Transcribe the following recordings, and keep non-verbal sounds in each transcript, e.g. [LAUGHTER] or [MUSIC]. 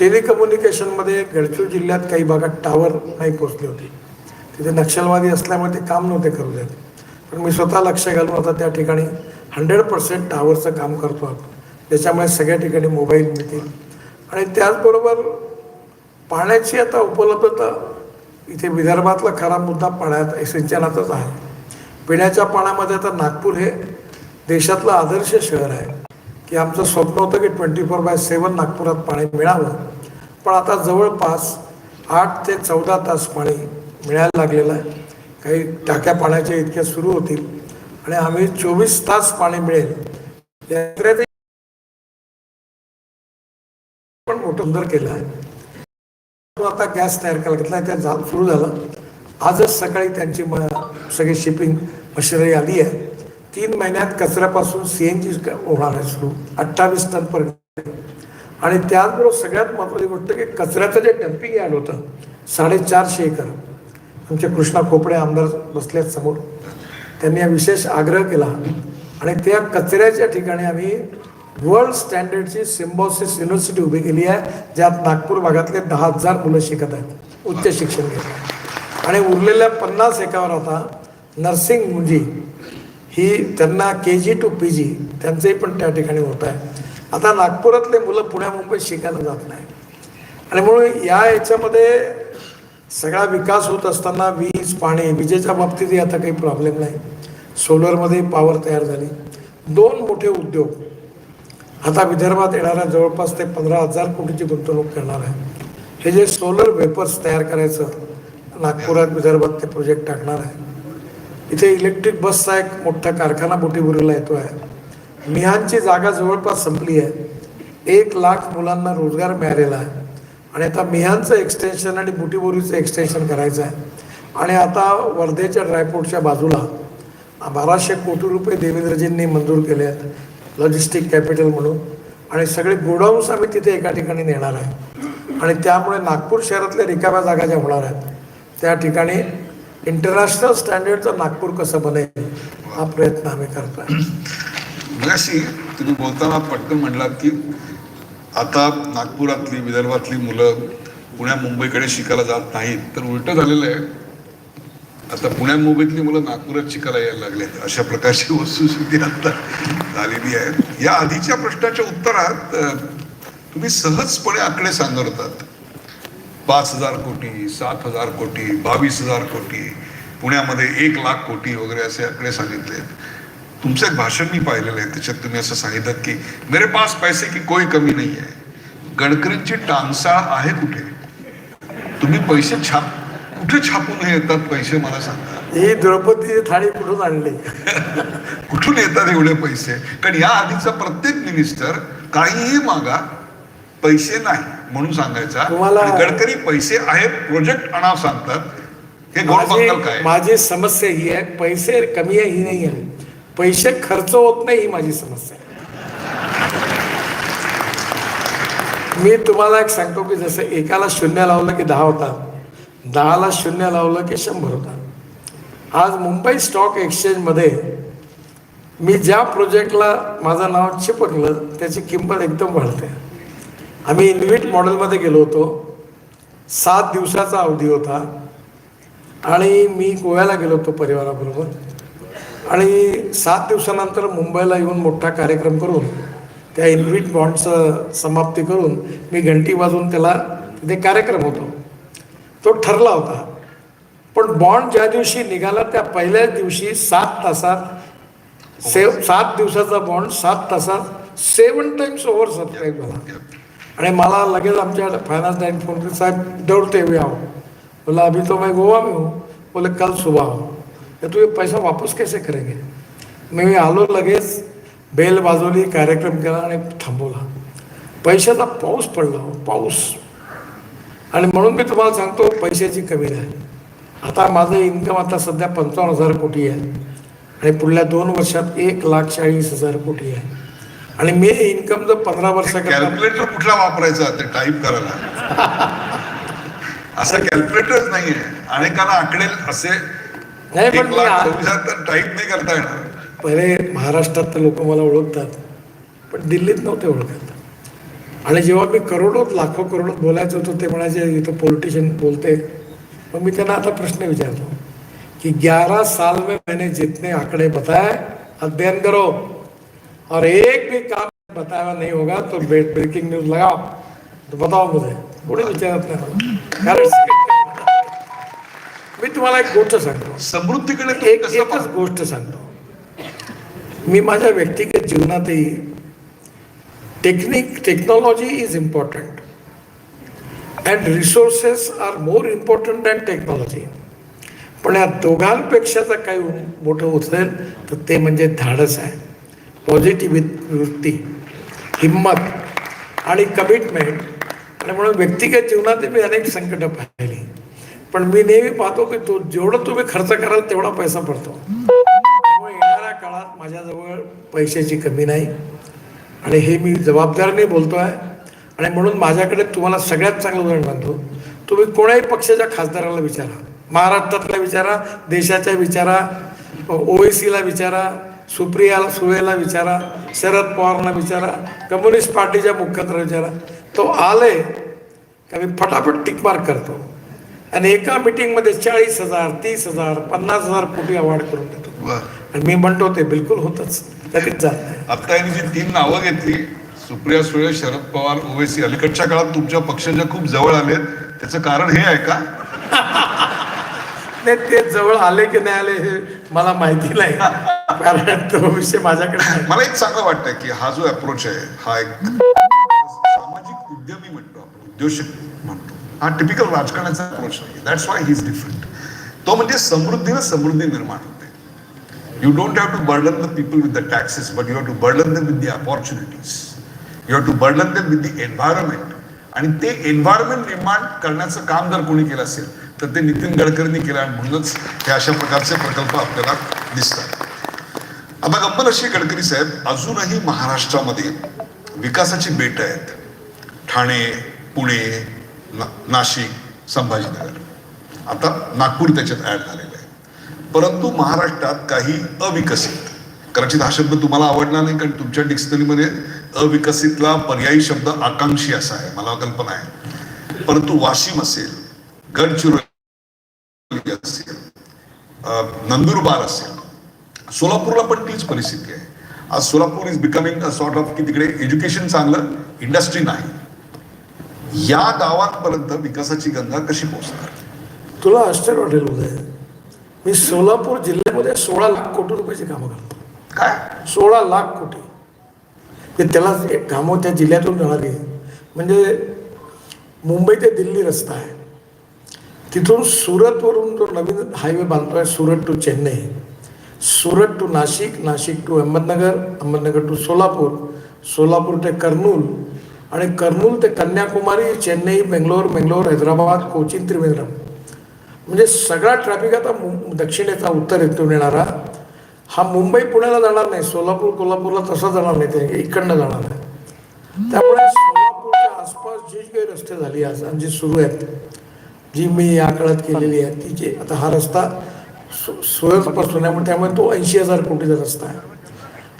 टेलिकम्युनिकेशनमध्ये गडचिरोली जिल्ह्यात काही भागात टावर नाही पोचले होते. तिथे नक्षलवादी असल्यामुळे ते काम नव्हते करू देत. पण मी स्वतः लक्ष घालून आता त्या ठिकाणी हंड्रेड पर्सेंट टावरचं काम करतो आहोत. त्याच्यामुळे सगळ्या ठिकाणी मोबाईल मिळतील. आणि त्याचबरोबर पाण्याची आता उपलब्धता इथे विदर्भातला खरा मुद्दा पाण्यात सिंचनाचाच आहे. पिण्याच्या पाण्यामध्ये आता नागपूर हे देशातलं आदर्श शहर आहे. की आमचं स्वप्न होतं की ट्वेंटी फोर बाय सेवन नागपुरात पाणी मिळावं. पण आता जवळपास आठ ते चौदा तास पाणी मिळायला लागलेलं आहे. काही टाक्या पाण्याच्या इतक्या सुरू होतील. आणि आम्ही चोवीस तास पाणी मिळेल. पण मोठं सुंदर केलं आहे. आता गॅस तयार करायला घेतला त्या सुरू झालं. आजच सकाळी त्यांची म सगळी शिपिंग मशिनरी आली आहे. तीन महिन्यात कचऱ्यापासून सी एन जी होणार आहे सुरू अठ्ठावीस टनपर्यंत आणि त्याचबरोबर सगळ्यात महत्त्वाची गोष्ट की कचऱ्याचं जे डम्पिंग यार्ड होतं साडेचारशे एकर. आमचे कृष्णा खोपडे आमदार बसल्यात समोर. त्यांनी हा विशेष आग्रह केला. आणि त्या कचऱ्याच्या ठिकाणी आम्ही वर्ल्ड स्टँडर्डची सिम्बॉसिस युनिव्हर्सिटी उभी केली आहे ज्यात नागपूर भागातले दहा हजार मुलं शिकत आहेत. उच्च शिक्षण घेत आणि उरलेल्या पन्नास एकावर आता नर्सिंग मुंजी ही त्यांना के जी टू पी जी त्यांचंही पण त्या ठिकाणी होत आहे. आता नागपुरातले मुलं पुण्या मुंबईत शिकायला जात नाही आणि म्हणून या याच्यामध्ये सगळा विकास होत असताना वीज पाणी विजेच्या बाबतीतही आता काही प्रॉब्लेम नाही. सोलरमध्ये पॉवर तयार झाली. दोन मोठे उद्योग आता विदर्भात येणाऱ्या जवळपास ते पंधरा हजार कोटीची गुंतवणूक करणार आहे हे जे सोलर वेपर्स तयार करायचं नागपुरात विदर्भात ते प्रोजेक्ट टाकणार आहे इथे इलेक्ट्रिक बसचा एक मोठा कारखाना बुटीबुरीला येतो आहे मिहानची जागा जवळपास संपली आहे. एक लाख मुलांना रोजगार मिळालेला आहे. आणि आता मिहानचं एक्सटेन्शन आणि बुटीबोरीचं एक्सटेन्शन करायचं आहे. आणि आता वर्धेच्या ड्रायपोर्टच्या बाजूला बाराशे कोटी रुपये देवेंद्रजींनी मंजूर केले आहेत. लॉजिस्टिक कॅपिटल म्हणून. आणि सगळे गोडाऊन्स आम्ही तिथे एका ठिकाणी नेणार आहे. आणि त्यामुळे नागपूर शहरातल्या रिकाम्या जागा ज्या होणार आहेत त्या ठिकाणी इंटरनॅशनल स्टँडर्डचं नागपूर कसं बनेल हा प्रयत्न आम्ही करतोय. मगाशी तुम्ही बोलताना पटकन म्हणलात की आता नागपुरातली विदर्भातली मुलं पुण्या मुंबईकडे शिकायला जात नाहीत तर उलटं झालेलं आहे. आता पुण्या मुंबईतली मुलं नागपुरात शिकायला यायला लागलेत. अशा प्रकारची वस्तुस्थिती आता झालेली आहे. या आधीच्या प्रश्नाच्या उत्तरात तुम्ही सहजपणे आकडे सांगत होतात. पाच हजार कोटी सात हजार कोटी बावीस हजार कोटी पुण्यामध्ये एक लाख कोटी वगैरे असे आकडे सांगितले तुमचं एक भाषण मी पाहिलेलं आहे त्याच्यात तुम्ही असं सांगितलं की मेरे पास पैसे की कोई कमी नाही आहे. गडकरींची टांगसाळ आहे कुठे? तुम्ही पैसे छाप कुठे छापून येतात पैसे मला सांगा? ही द्रौपदीची थाळी कुठून आणली? [LAUGHS] कुठून येतात एवढे पैसे? कारण या आधीचा प्रत्येक मिनिस्टर काहीही मागा पैसे नाही. म्हणून सांगायचा. तुम्हाला- आणि गडकरी पैसे आहेत प्रोजेक्ट आणाव सांगतात. हे माझी बंगाल काय? माझी समस्या ही आहे पैसे कमी आहे ही नाही आहे. पैसे खर्च होत नाही ही माझी समस्या आहे. मी तुम्हाला एक सांगतो की जसं एकाला शून्य लावलं की दहा होता दहाला शून्य लावलं की शंभर होता. आज मुंबई स्टॉक एक्सचेंजमध्ये मी ज्या प्रोजेक्टला माझं नाव चिपकलं त्याची किंमत एकदम वाढते. आम्ही इन्व्हिट मॉडेलमध्ये गेलो होतो. सात दिवसाचा अवधी होता. आणि मी गोव्याला गेलो होतो परिवाराबरोबर. आणि सात दिवसानंतर मुंबईला येऊन मोठा कार्यक्रम करून त्या इन्व्हिट बॉन्डचं समाप्ती करून मी घंटी वाजवून त्याला तिथे कार्यक्रम होतो. तो ठरला होता. पण बॉन्ड ज्या दिवशी निघाला त्या पहिल्याच दिवशी सात तासात सेव सात दिवसाचा बॉन्ड सात तासात सेवन टाइम्स ओव्हर सबस्क्राईब झाला. आणि मला लगेच आमच्या फायनान्स डायन फोन कर साहब दौड़ते हुए आओ बोला अभी तो मैं गोवा में हूँ. बोले कल सुबह आओ तर तू ये पैसा वापस कैसे करेंगे? मी आलो लगेच बेल वाजवली कार्यक्रम केला आणि थांबवला. पैशाचा पाऊस पडला हो, पाऊस. आणि म्हणून मी तुम्हाला सांगतो पैशाची कमी नाही. आता माझं इन्कम आता सध्या पंचावन्न हजार कोटी आहे आणि पुढल्या दोन वर्षात एक लाख चाळीस हजार कोटी आहे. आणि मी इन्कम जर पंधरा वर्षाकरता कॅल्क्युलेटर कुठला वापरायचा ते टाईप करायला. [LAUGHS] असं कॅल्क्युलेटरच नाहीये. अनेकांना आकडे असे नाही, पण टाईप नाही करता येणार. पहिले महाराष्ट्रात तर लोक मला ओळखतात पण दिल्लीत नव्हते ओळखत. आणि जेव्हा मी करोडोत लाखो करोडोत बोलायचं होतं ते म्हणायचे इथं पॉलिटिशियन बोलते. मग मी त्यांना आता प्रश्न विचारतो कि 11 साल में मैंने जितने आंकड़े बताए अध्ययन करो. और एक भी काम बताया हुआ नहीं होगा तो ब्रेकिंग न्यूज लगाओ। तो बताओ मुझे पुढे विचारत नाही. कारण मी तुम्हाला एक गोष्ट सांगतो समृद्धीकडे एक एकच? गोष्ट सांगतो मी माझ्या व्यक्तिगत जीवनातही technique technology is important and resources are more important than technology पण या दोघांपेक्षा जर काही मोठं उचलेल तर ते म्हणजे धाडस आहे. पॉझिटिव्ह वृत्ती हिंमत आणि कमिटमेंट आणि म्हणून व्यक्तिगत जीवनात मी अनेक संकटं पाहिली. पण मी नेहमी पाहतो की तो जेवढं तुम्ही खर्च कराल तेवढा पैसा पडतो. त्यामुळे येणाऱ्या काळात माझ्याजवळ पैशाची कमी नाही. आणि हे मी जबाबदारीने बोलतो आहे आणि म्हणून माझ्याकडे तुम्हाला सगळ्यात चांगलं उदाहरण मानतो तुम्ही कोणाही पक्षाच्या खासदाराला विचारा. महाराष्ट्रातल्या विचारा देशाच्या विचारा ओएसीला विचारा सुप्रियाला सुळेला विचारा शरद पवारांना विचारा कम्युनिस्ट पार्टीच्या मुख्यमंत्र्याला विचारा. तो आले का मी फटाफट टिकमार्क करतो. आणि एका मिटिंगमध्ये चाळीस हजार तीस हजार पन्नास हजार कोटी अवॉर्ड करून देतो. आणि मी म्हणतो ते बिलकुल होतच. नाही. आता यांनी जी तीन नावं घेतली सुप्रिया सुळे शरद पवार ओवेसी अलीकडच्या काळात तुमच्या पक्षाच्या खूप जवळ आलेत. त्याचं कारण हे आहे का? नाही ते जवळ आले की नाही आले हे मला माहिती नाही. कारण तो विषय माझ्याकडे मला एक चांगलं वाटतंय की हा जो अप्रोच आहे हा एक सामाजिक उद्यमी म्हणतो आपण उद्योजक म्हणतो. हा टिपिकल राजकारणाचा अप्रोच नाही that's why he is different तो म्हणजे समृद्धीनं समृद्धी निर्माण होते. You don't have to burden the people with the taxes but you have to burden them with the opportunities you have to burden them with the environment आणि ते environment निर्माण करण्याचं काम जर कोणी केलं असेल तर ते नितीन गडकरींनी केलं आणि म्हणूनच हे अशा प्रकारचे प्रकल्प आपल्याला दिसतात. आता गंमत अशी गडकरी साहेब अजूनही महाराष्ट्रामध्ये विकासाची बेट आहेत. ठाणे पुणे ना नाशिक संभाजीनगर. आता नागपूर त्याच्यात ऍड झालेलं आहे. परंतु महाराष्ट्रात काही अविकसित कदाचित हा शब्द तुम्हाला आवडणार नाही कारण तुमच्या डिक्शनरीमध्ये अविकसितला पर्यायी शब्द आकांक्षी असा आहे मला कल्पना आहे. परंतु वाशिम असेल गडचिरोली असेल नंदुरबार असेल सोलापूरला पण तीच परिस्थिती आहे. आज Solapur is becoming a sort of की तिकडे एज्युकेशन चांगलं इंडस्ट्री नाही. या गावांपर्यंत विकासाची गंगा कशी पोहोचणार? तुला आश्चर्य वाटेल उदय. मी सोलापूर जिल्ह्यामध्ये सोळा लाख कोटी रुपयाची कामं करतो. काय? सोळा लाख कोटी. ते त्याला एक कामं त्या जिल्ह्यातून मिळाली. म्हणजे मुंबई ते दिल्ली रस्ता आहे. तिथून सुरतवरून जो नवीन हायवे बांधतो आहे Surat to Chennai Surat to Nashik Nashik to Ahmednagar Ahmednagar to Solapur Solapur ते कर्नूल आणि कर्नूल ते कन्याकुमारी चेन्नई बेंगलोर बेंगलोर हैदराबाद कोचीन त्रिवेंद्रम. म्हणजे सगळा ट्रॅफिक आता मु- दक्षिणेचा उत्तर येथून येणारा हा मुंबई पुण्याला जाणार नाही सोलापूर कोल्हापूरला तसा जाणार नाही ते इकडनं जाणार आहे त्यामुळे सोलापूरच्या आसपास जी काही रस्ते झाली आज आणि जी सुरू आहेत जी मी या काळात केलेली आहे ती जी आता हा रस्ता सु- सुरतपासून आहे त्यामुळे तो ऐंशी हजार कोटीचा रस्ता आहे.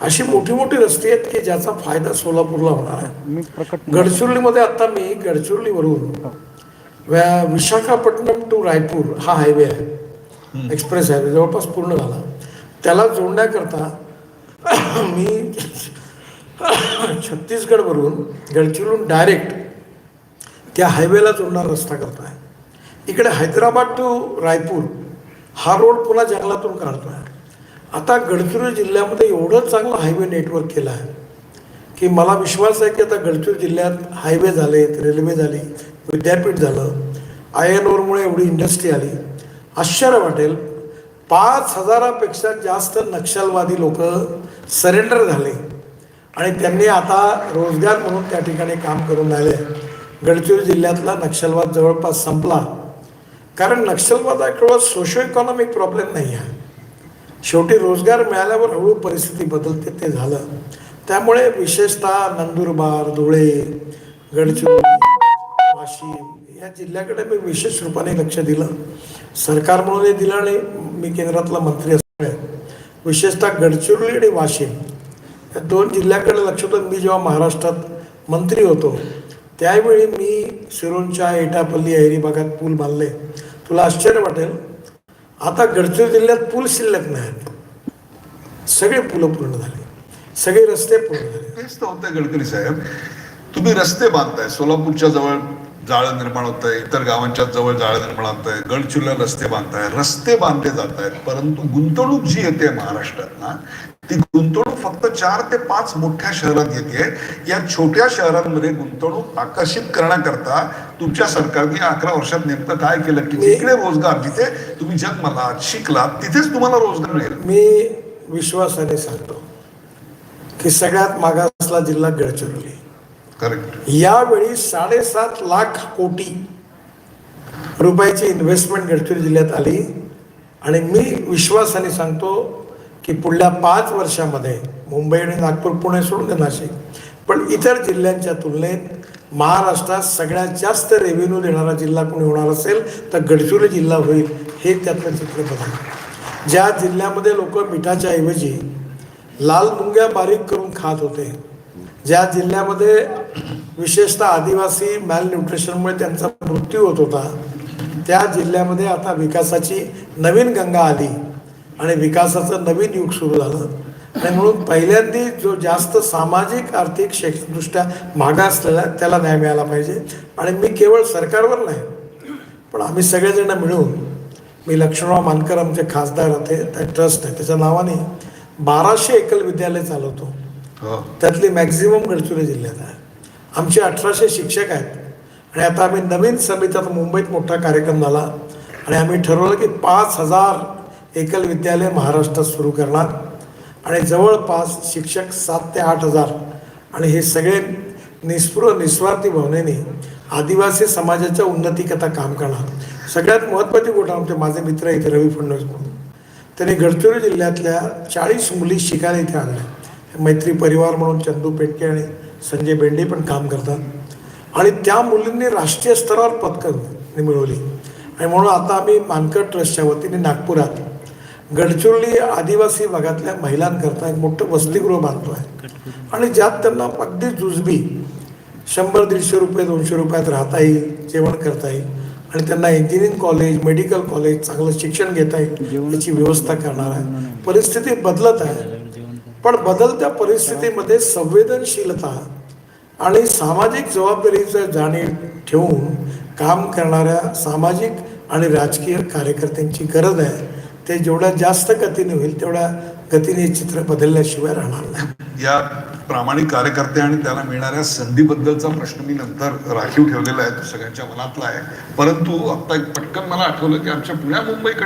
अशी मोठी मोठी रस्ते आहेत की ज्याचा फायदा सोलापूरला होणार आहे. गडचिरोलीमध्ये आता मी गडचिरोलीवरून व्या- विशाखापट्टणम टू रायपूर हा हायवे आहे. एक्सप्रेस हायवे जवळपास पूर्ण झाला. त्याला जोडण्याकरता मी छत्तीसगडवरून गडचिरून डायरेक्ट त्या हायवेला जोडणारा रस्ता करतो आहे इकडे हैदराबाद टू रायपूर हा रोड पुन्हा जंगलातून काढतो आहे आता गडचिरोली जिल्ह्यामध्ये एवढं चांगलं हायवे नेटवर्क केलं आहे की मला विश्वास आहे की आता गडचिरोली जिल्ह्यात हायवे झालेत रेल्वे झाली विद्यापीठ झालं आय एन ओरमुळे एवढी इंडस्ट्री आली. आश्चर्य वाटेल पाच हजारापेक्षा जास्त नक्षलवादी लोक सरेंडर झाले. आणि त्यांनी आता रोजगार म्हणून त्या ठिकाणी काम करून राहिले. गडचिरोली जिल्ह्यातला नक्षलवाद जवळपास संपला. कारण नक्षलवादाकडं केवळ सोशो इकॉनॉमिक प्रॉब्लेम नाही आहे शेवटी रोजगार मिळाल्यावर हळू परिस्थिती बदलते ते झालं. त्यामुळे विशेषतः नंदुरबार धुळे गडचिरोली वाशिम या जिल्ह्याकडे मी विशेष रूपाने लक्ष दिलं. सरकार म्हणूनही दिलं आणि मी केंद्रातला मंत्री असल्यामुळे विशेषतः गडचिरोली आणि वाशिम या दोन जिल्ह्याकडे लक्ष होतं मी जेव्हा महाराष्ट्रात मंत्री होतो त्यावेळी मी सिरोंच्या एटापल्ली ऐरी भागात पूल बांधले. तुला आश्चर्य वाटेल आता गडचिरोली जिल्ह्यात पूल शिल्लक नाहीत सगळे पुलं पूर्ण झाले. सगळे रस्ते पूर्ण झाले. तेच तर होतंय गडकरी साहेब. तुम्ही रस्ते बांधताय सोलापूरच्या जवळ जाळं निर्माण होत आहे इतर गावांच्या जवळ जाळं निर्माण होत आहे गडचिरोलीला रस्ते बांधताय रस्ते बांधले जात आहेत परंतु गुंतवणूक जी येते महाराष्ट्रात ना ती गुंतवणूक फक्त चार ते पाच मोठ्या शहरात येते. या छोट्या शहरांमध्ये गुंतवणूक आकर्षित करण्याकरता तुमच्या सरकारने अकरा वर्षात नेमकं काय केलं? की जिकडे रोजगार जिथे तुम्ही जन्मलात शिकलात तिथेच तुम्हाला रोजगार मिळेल. मी विश्वासाने सांगतो की सगळ्यात मागासला जिल्हा गडचिरोली. करेक्ट यावेळी साडेसात लाख कोटी रुपयाची इन्व्हेस्टमेंट गडचिरोली जिल्ह्यात आली. आणि मी विश्वासाने सांगतो की पुढल्या पाच वर्षामध्ये मुंबई आणि नागपूर पुणे सोडून दे नाशिक. पण इतर जिल्ह्यांच्या तुलनेत महाराष्ट्रात सगळ्यात जास्त रेव्हेन्यू देणारा जिल्हा कोणी होणार असेल तर गडचिरोली जिल्हा होईल हे त्यातलं चित्र बदल ज्या जिल्ह्यामध्ये लोक मिठाच्या ऐवजी लाल मुंग्या बारीक करून खात होते ज्या जिल्ह्यामध्ये विशेषतः आदिवासी मॅल न्यूट्रिशनमुळे त्यांचा मृत्यू होत होता. त्या जिल्ह्यामध्ये आता विकासाची नवीन गंगा आली आणि विकासाचं नवीन युग सुरू झालं. आणि म्हणून पहिल्यांदी जो जास्त सामाजिक आर्थिक शैक्षणिकदृष्ट्या मागासलेला त्याला न्याय मिळाला पाहिजे. आणि मी केवळ सरकारवर नाही पण आम्ही सगळेजण मिळून मी लक्ष्मणराव मानकर आमचे खासदार होते त्या ट्रस्ट आहे त्याच्या नावाने बाराशे एकल विद्यालय चालवतो. हो. त्यातली मॅक्झिमम गडचिरोली जिल्ह्यात आहे. आमचे अठराशे शिक्षक आहेत. आणि आता आम्ही नवीन समिती मुंबईत मोठा कार्यक्रम झाला. आणि आम्ही ठरवलं की पाच हजार एकल विद्यालय महाराष्ट्रात सुरू करणार. आणि जवळपास शिक्षक सात ते आठ हजार. आणि हे सगळे निस्पृह निस्वार्थी भावनेने आदिवासी समाजाच्या उन्नतीकरता काम करणार. सगळ्यात महत्त्वाची गोष्ट आमचे माझे मित्र इथे रवी फडणवीस म्हणून. त्यांनी गडचिरोली जिल्ह्यातल्या चाळीस मुली शिकायला इथे आणल्या मैत्री परिवार म्हणून चंदू पेटके आणि संजय बेंडे पण काम करतात. आणि त्या मुलींनी राष्ट्रीय स्तरावर पदकं मिळवली. आणि म्हणून आता आम्ही मानकर ट्रस्टच्या वतीने नागपुरात गडचिरोली आदिवासी भागातल्या महिलांकरता एक मोठं वसतिगृह बांधतो आहे आणि ज्यात त्यांना अगदी जुजबी शंभर दीडशे रुपये दोनशे रुपयात राहता येईल जेवण करता येईल. आणि त्यांना इंजिनिअरिंग कॉलेज मेडिकल कॉलेज चांगलं शिक्षण घेता येईल याची व्यवस्था करणार आहे. परिस्थिती बदलत आहे. पण बदलत्या परिस्थितीमध्ये संवेदनशीलता आणि सामाजिक जबाबदारीचं जाणीव ठेवून काम करणाऱ्या सामाजिक आणि राजकीय कार्यकर्त्यांची गरज आहे. ते जेवढ्या जास्त गतीने होईल तेवढ्या गतीने चित्र बदलल्याशिवाय राहणार नाही. या प्रामाणिक कार्यकर्ते आणि त्याला मिळणाऱ्या संधीबद्दलचा प्रश्न मी नंतर राखीव ठेवलेला आहे तो सगळ्यांच्या मनातला आहे. परंतु आता एक पटकन मला आठवलं की आमच्या पुण्या मुंबईकडे